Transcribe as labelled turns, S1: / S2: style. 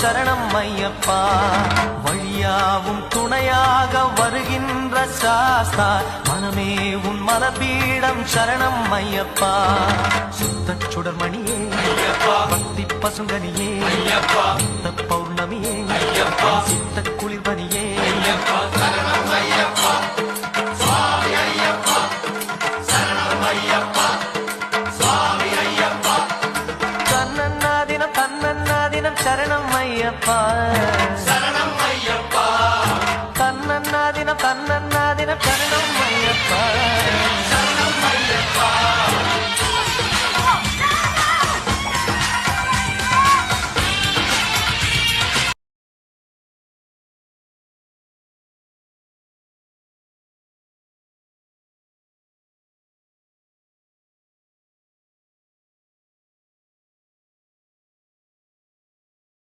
S1: சரணம் ஐயப்பா. வழியாவும் துணையாக வருகின்ற சாஸ்தா மனமே உன் மலபீடம் சரணம் ஐயப்பா. சுத்த சுடர்மணியே பக்தி பசுங்கனியே சுத்த பௌர்ணமியே சித்த குளிர்பனியே. தன்னன்னாதினம் தன்னன்னாதினம் சரணம் ஐயப்பா.
S2: சரணம் ஐயப்பா.
S1: தன்னன்னாதினம் தன்னன்னாதினம் சரணம் ஐயப்பா
S2: சரணம்